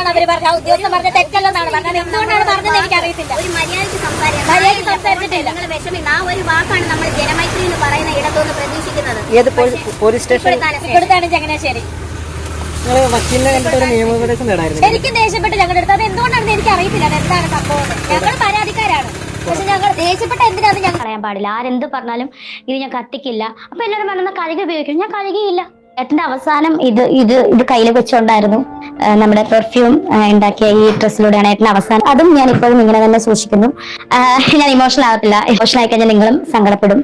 തെറ്റല്ലെന്നാണ് അവർ പറഞ്ഞത് ഉദ്യോഗസ്ഥൻ പറഞ്ഞത് തെറ്റല്ലെന്നാണ് പറഞ്ഞത്. എന്തുകൊണ്ടാണ് പറഞ്ഞത് എനിക്ക് അറിയത്തില്ല ഒരു മര്യാദയ്ക്ക് സംസാരിക്കാം മര്യാദയ്ക്ക് സംസാരിച്ചിട്ടില്ല. നിങ്ങൾ വിഷമി ആ ഒരു വാക്കാണ് നമ്മൾ ജനമൈത്രി എന്ന് പറയുന്ന ഇടത്തുനിന്ന് പ്രതീക്ഷിക്കുന്നത്. ഏത് പോലീസ് സ്റ്റേഷൻ. ഇവിടുത്താണ് ചങ്ങനാശ്ശേരി. ശരിക്കും ദേഷ്യപ്പെട്ട് ഞങ്ങളുടെ അടുത്ത്. അത് എന്തുകൊണ്ടാണെന്ന് എനിക്ക് അറിയത്തില്ല അത് എന്താണ് സംഭവം ഞങ്ങൾ പരാതിക്കാരാണ്. പക്ഷെ ഞങ്ങൾ ദേഷ്യപ്പെട്ട എന്തിനാന്ന് ഞങ്ങൾ പറയാൻ പാടില്ല. ആരെന്ത് പറഞ്ഞാലും ഇത് ഞാൻ കത്തിക്കില്ല. അപ്പൊ എല്ലാവരും പറയുന്ന കഴുകി ഉപയോഗിക്കും. ഞാൻ കഴുകിയില്ല. ഏട്ടന്റെ അവസാനം ഇത് ഇത് ഇത് കയ്യിൽ വെച്ചുകൊണ്ടായിരുന്നു. ആ, നമ്മുടെ പെർഫ്യൂം ഉണ്ടാക്കിയ ഈ ഡ്രസ്സിലൂടെയാണ് ഏറ്റവും അവസാനം. അതും ഞാൻ ഇപ്പോഴും ഇങ്ങനെ തന്നെ സൂക്ഷിക്കുന്നു. ഞാൻ ഇമോഷണൽ ആവത്തില്ല. ഇമോഷണൽ ആയി കഴിഞ്ഞാൽ നിങ്ങളും സങ്കടപ്പെടും.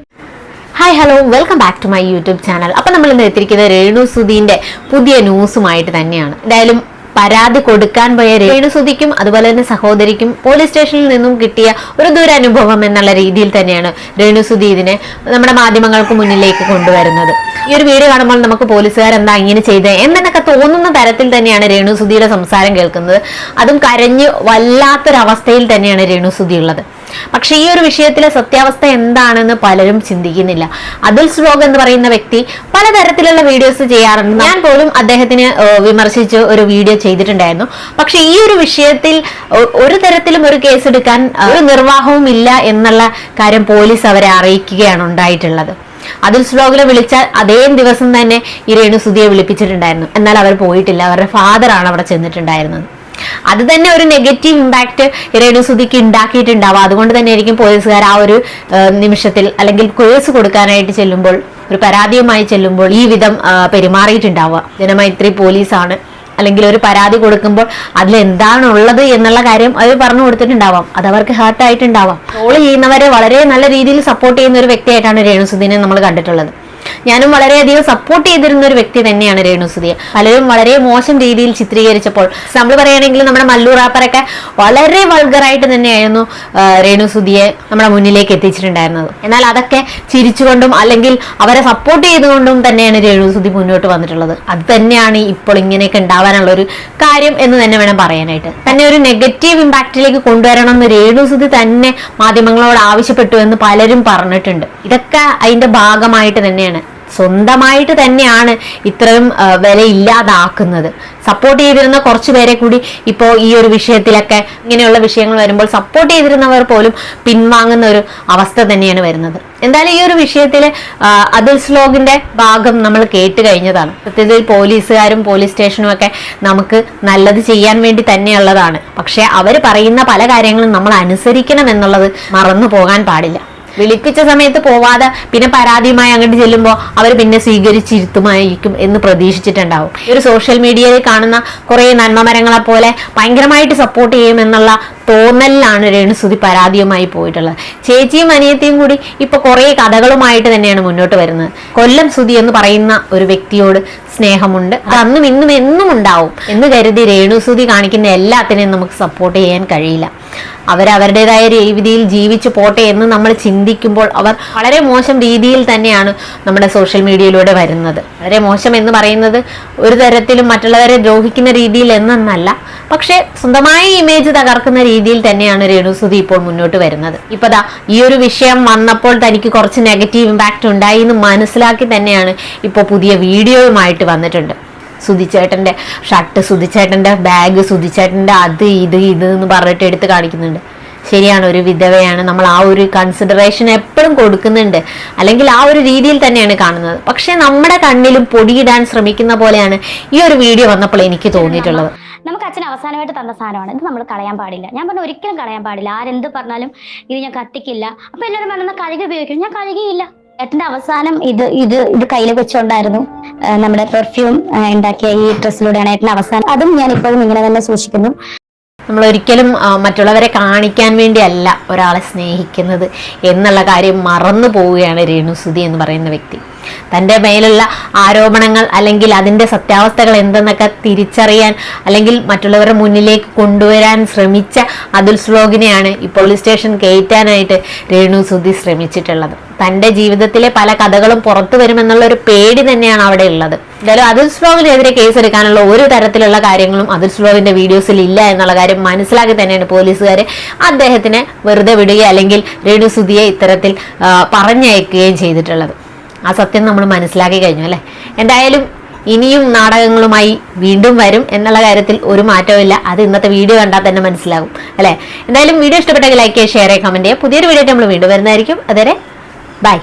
Hi hello welcome back to my YouTube channel അപ്പം നമ്മൾ ഇന്ന് എത്തിയിരിക്കുന്നത് രേണു സുധീന്റെ പുതിയ ന്യൂസുമായിട്ട് തന്നെയാണ്. എന്തായാലും പരാതി കൊടുക്കാൻ പോയ രേണു സുധിക്കും അതുപോലെ തന്നെ സഹോദരിക്കും പോലീസ് സ്റ്റേഷനിൽ നിന്നും കിട്ടിയ ഒരു ദുരനുഭവം എന്നുള്ള രീതിയിൽ തന്നെയാണ് രേണു സുധി ഇതിനെ നമ്മുടെ മാധ്യമങ്ങൾക്ക് മുന്നിലേക്ക് കൊണ്ടുവരുന്നത്. ഈ ഒരു വീഡിയോ കാണുമ്പോൾ നമുക്ക് പോലീസുകാർ എന്താ ഇങ്ങനെ ചെയ്തത് എന്നൊക്കെ തോന്നുന്ന തരത്തിൽ തന്നെയാണ് രേണു സുധിയുടെ സംസാരം കേൾക്കുന്നത്. അതും കരഞ്ഞ് വല്ലാത്തൊരവസ്ഥയിൽ തന്നെയാണ് രേണു സുധി ഉള്ളത്. പക്ഷെ ഈ ഒരു വിഷയത്തിലെ സത്യാവസ്ഥ എന്താണെന്ന് പലരും ചിന്തിക്കുന്നില്ല. അതുൽ ശ്ലോക് എന്ന് പറയുന്ന വ്യക്തി പലതരത്തിലുള്ള വീഡിയോസ് ചെയ്യാറുണ്ട്. ഞാൻ പോലും അദ്ദേഹത്തിന് വിമർശിച്ച് ഒരു വീഡിയോ ചെയ്തിട്ടുണ്ടായിരുന്നു. പക്ഷെ ഈ ഒരു വിഷയത്തിൽ ഒരു തരത്തിലും ഒരു കേസ് എടുക്കാൻ ഒരു നിർവാഹവും ഇല്ല എന്നുള്ള കാര്യം പോലീസ് അവരെ അറിയിക്കുകയാണ് ഉണ്ടായിട്ടുള്ളത്. അതിൽ ശ്ലോകിനെ വിളിച്ചാൽ അതേ ദിവസം തന്നെ ഈ രേണുസുതിയെ വിളിപ്പിച്ചിട്ടുണ്ടായിരുന്നു. എന്നാൽ അവർ പോയിട്ടില്ല. അവരുടെ ഫാദറാണ് അവിടെ ചെന്നിട്ടുണ്ടായിരുന്നത്. അത് തന്നെ ഒരു നെഗറ്റീവ് ഇമ്പാക്ട് രേണുസുതിക്ക് ഉണ്ടാക്കിയിട്ടുണ്ടാവും. അതുകൊണ്ട് തന്നെ ആയിരിക്കും പോലീസുകാർ ആ ഒരു നിമിഷത്തിൽ അല്ലെങ്കിൽ കേസ് കൊടുക്കാനായിട്ട് ചെല്ലുമ്പോൾ ഒരു പരാതിയുമായി ചെല്ലുമ്പോൾ ഈ വിധം പെരുമാറിയിട്ടുണ്ടാവുക. ജനമൈത്രി പോലീസാണ് അല്ലെങ്കിൽ ഒരു പരാതി കൊടുക്കുമ്പോൾ അതിൽ എന്താണുള്ളത് എന്നുള്ള കാര്യം അവർ പറഞ്ഞു കൊടുത്തിട്ടുണ്ടാവാം. അത് അവർക്ക് ഹേർട്ടായിട്ടുണ്ടാവാം ട്രോൾ ചെയ്യുന്നവരെ വളരെ നല്ല രീതിയിൽ സപ്പോർട്ട് ചെയ്യുന്ന ഒരു വ്യക്തിയായിട്ടാണ് രേണുസുദിനെ നമ്മൾ കണ്ടിട്ടുള്ളത്. ഞാനും വളരെയധികം സപ്പോർട്ട് ചെയ്തിരുന്ന ഒരു വ്യക്തി തന്നെയാണ് രേണുസുതിയെ പലരും വളരെ മോശം രീതിയിൽ ചിത്രീകരിച്ചപ്പോൾ നമ്മൾ പറയുകയാണെങ്കിൽ നമ്മുടെ മല്ലു റാപ്പറൊക്കെ വളരെ വൾഗറായിട്ട് തന്നെയായിരുന്നു രേണു രേണുസുതിയെ നമ്മുടെ മുന്നിലേക്ക് എത്തിച്ചിട്ടുണ്ടായിരുന്നത്. എന്നാൽ അതൊക്കെ ചിരിച്ചുകൊണ്ടും അല്ലെങ്കിൽ അവരെ സപ്പോർട്ട് ചെയ്തുകൊണ്ടും തന്നെയാണ് രേണുസുതി മുന്നോട്ട് വന്നിട്ടുള്ളത്. അത് തന്നെയാണ് ഇപ്പോൾ ഇങ്ങനെയൊക്കെ ഉണ്ടാവാനുള്ള ഒരു കാര്യം എന്ന് തന്നെ വേണം പറയാനായിട്ട്. തന്നെ ഒരു നെഗറ്റീവ് ഇമ്പാക്റ്റിലേക്ക് കൊണ്ടുവരണം എന്ന് രേണുസുതി തന്നെ മാധ്യമങ്ങളോട് ആവശ്യപ്പെട്ടു എന്ന് പലരും പറഞ്ഞിട്ടുണ്ട്. ഇതൊക്കെ അതിന്റെ ഭാഗമായിട്ട് തന്നെയാണ് സ്വന്തമായിട്ട് തന്നെയാണ് ഇത്രയും വില ഇല്ലാതാക്കുന്നത് സപ്പോർട്ട് ചെയ്തിരുന്ന കുറച്ച് പേരെ കൂടി ഇപ്പോൾ ഈ ഒരു വിഷയത്തിലൊക്കെ ഇങ്ങനെയുള്ള വിഷയങ്ങൾ വരുമ്പോൾ സപ്പോർട്ട് ചെയ്തിരുന്നവർ പോലും പിൻവാങ്ങുന്ന ഒരു അവസ്ഥ തന്നെയാണ് വരുന്നത്. എന്തായാലും ഈ ഒരു വിഷയത്തിൽ അതുൽ സ്ലോഗിന്റെ ഭാഗം നമ്മൾ കേട്ട് കഴിഞ്ഞതാണ്. സത്യത്തിൽ പോലീസുകാരും പോലീസ് സ്റ്റേഷനും ഒക്കെ നമുക്ക് നല്ലത് ചെയ്യാൻ വേണ്ടി തന്നെയുള്ളതാണ്. പക്ഷെ അവർ പറയുന്ന പല കാര്യങ്ങളും നമ്മൾ അനുസരിക്കണം എന്നുള്ളത് മറന്നു പോകാൻ പാടില്ല. വിളിപ്പിച്ച സമയത്ത് പോവാതെ പിന്നെ പരാതിയുമായി അങ്ങോട്ട് ചെല്ലുമ്പോൾ അവർ പിന്നെ സ്വീകരിച്ചിരുത്തുമായിരിക്കും എന്ന് പ്രതീക്ഷിച്ചിട്ടുണ്ടാവും. ഒരു സോഷ്യൽ മീഡിയയിൽ കാണുന്ന കുറേ നന്മമരങ്ങളെ പോലെ ഭയങ്കരമായിട്ട് സപ്പോർട്ട് ചെയ്യുമെന്നുള്ള തോന്നലിലാണ് രേണുസുതി പരാതിയുമായി പോയിട്ടുള്ളത്. ചേച്ചിയും അനിയത്തിയും കൂടി ഇപ്പൊ കുറേ കഥകളുമായിട്ട് തന്നെയാണ് മുന്നോട്ട് വരുന്നത്. കൊല്ലം സുതി എന്ന് പറയുന്ന ഒരു വ്യക്തിയോട് സ്നേഹമുണ്ട്. അന്നും ഇന്നും എന്നും ഉണ്ടാവും എന്ന് കരുതി രേണുസുതി കാണിക്കുന്ന എല്ലാത്തിനെയും നമുക്ക് സപ്പോർട്ട് ചെയ്യാൻ കഴിയില്ല. അവരവരുടേതായ രീതിയിൽ ജീവിച്ചു പോട്ടെ എന്ന് നമ്മൾ ചിന്തിക്കുമ്പോൾ അവർ വളരെ മോശം രീതിയിൽ തന്നെയാണ് നമ്മുടെ സോഷ്യൽ മീഡിയയിലൂടെ വരുന്നത്. വളരെ മോശം എന്ന് പറയുന്നത് ഒരു തരത്തിലും മറ്റുള്ളവരെ ദ്രോഹിക്കുന്ന രീതിയിൽ എന്നല്ല പക്ഷേ സ്വന്തമായ ഇമേജ് തകർക്കുന്ന രീതിയിൽ തന്നെയാണ് രേണുസുതി ഇപ്പോൾ മുന്നോട്ട് വരുന്നത്. ഇപ്പൊ ഈ ഒരു വിഷയം വന്നപ്പോൾ തനിക്ക് കുറച്ച് നെഗറ്റീവ് ഇമ്പാക്റ്റ് ഉണ്ടായി എന്ന് മനസ്സിലാക്കി തന്നെയാണ് ഇപ്പോൾ പുതിയ വീഡിയോയുമായിട്ട് വന്നിട്ടുണ്ട്. സുധിച്ചേട്ടന്റെ ഷർട്ട് സുധിച്ചേട്ടന്റെ ബാഗ് സുധിച്ചേട്ടന്റെ അത് ഇത് ഇത് എന്ന് പറഞ്ഞിട്ട് എടുത്ത് കാണിക്കുന്നുണ്ട്. ശരിയാണ് ഒരു വിധവയാണ്. നമ്മൾ ആ ഒരു കൺസിഡറേഷൻ എപ്പോഴും കൊടുക്കുന്നുണ്ട്. അല്ലെങ്കിൽ ആ ഒരു രീതിയിൽ തന്നെയാണ് കാണുന്നത്. പക്ഷേ നമ്മുടെ കണ്ണിലും പൊടിയിടാൻ ശ്രമിക്കുന്ന പോലെയാണ് ഈ ഒരു വീഡിയോ വന്നപ്പോൾ എനിക്ക് തോന്നിയിട്ടുള്ളത്. നമുക്ക് അച്ഛൻ അവസാനമായിട്ട് തന്ന സാധനമാണ്. ഇത് നമ്മൾ കളയാൻ പാടില്ല. ഞാൻ പറഞ്ഞു ഒരിക്കലും കളയാൻ പാടില്ല. ആരെന്ത് പറഞ്ഞാലും ഇത് ഞാൻ കത്തിക്കില്ല. അപ്പൊ എല്ലാവരും പറഞ്ഞ കഴുകി ഉപയോഗിക്കും ഞാൻ കഴുകിയില്ല. ഏട്ടന്റെ അവസാനം ഇത് ഇത് ഇത് കയ്യിൽ വെച്ചുകൊണ്ടായിരുന്നു നമ്മുടെ പെർഫ്യൂം ഉണ്ടാക്കിയ ഈ ഡ്രസ്സിലൂടെയാണ് ഏട്ടന്റെ അവസാനം. അതും ഞാൻ ഇപ്പോഴും ഇങ്ങനെ തന്നെ സൂക്ഷിക്കുന്നു. നമ്മൾ ഒരിക്കലും മറ്റുള്ളവരെ കാണിക്കാൻ വേണ്ടിയല്ല ഒരാളെ സ്നേഹിക്കുന്നത് എന്നുള്ള കാര്യം മറന്നു പോവുകയാണ് രേണുസുതി എന്ന് പറയുന്ന വ്യക്തി. തന്റെ മേലുള്ള ആരോപണങ്ങൾ അല്ലെങ്കിൽ അതിന്റെ സത്യാവസ്ഥകൾ എന്തെന്നൊക്കെ തിരിച്ചറിയാൻ അല്ലെങ്കിൽ മറ്റുള്ളവരുടെ മുന്നിലേക്ക് കൊണ്ടുവരാൻ ശ്രമിച്ച അതുൽ ശ്ലോകിനെയാണ് ഈ പോലീസ് സ്റ്റേഷൻ കയറ്റാനായിട്ട് രേണു സുധി ശ്രമിച്ചിട്ടുള്ളത്. തന്റെ ജീവിതത്തിലെ പല കഥകളും പുറത്തു വരുമെന്നുള്ള ഒരു പേടി തന്നെയാണ് അവിടെ ഉള്ളത്. എന്തായാലും അതിൽ സ്ലോവിനെതിരെ കേസെടുക്കാനുള്ള ഒരു തരത്തിലുള്ള കാര്യങ്ങളും അതിൽ സ്ലോവിന്റെ വീഡിയോസിൽ ഇല്ല എന്നുള്ള കാര്യം മനസ്സിലാക്കി തന്നെയാണ് പോലീസുകാർ അദ്ദേഹത്തിനെ വെറുതെ വിടുകയോ അല്ലെങ്കിൽ രേണു സുധിയെ ഇത്തരത്തിൽ പറഞ്ഞയക്കുകയും ചെയ്തിട്ടുള്ളത്. ആ സത്യം നമ്മൾ മനസ്സിലാക്കി കഴിഞ്ഞു അല്ലേ? എന്തായാലും ഇനിയും നാടകങ്ങളുമായി വീണ്ടും വരും എന്നുള്ള കാര്യത്തിൽ ഒരു മാറ്റവും അത് ഇന്നത്തെ വീഡിയോ കണ്ടാൽ തന്നെ മനസ്സിലാകും അല്ലെ? എന്തായാലും വീഡിയോ ഇഷ്ടപ്പെട്ടെങ്കിൽ ലൈക്ക് ചെയ്യുക ഷെയർ ചെയ്യുക കമന്റ് ചെയ്യുക. പുതിയൊരു വീഡിയോ നമ്മൾ വീണ്ടും വരുന്നതായിരിക്കും. അതുവരെ Bye.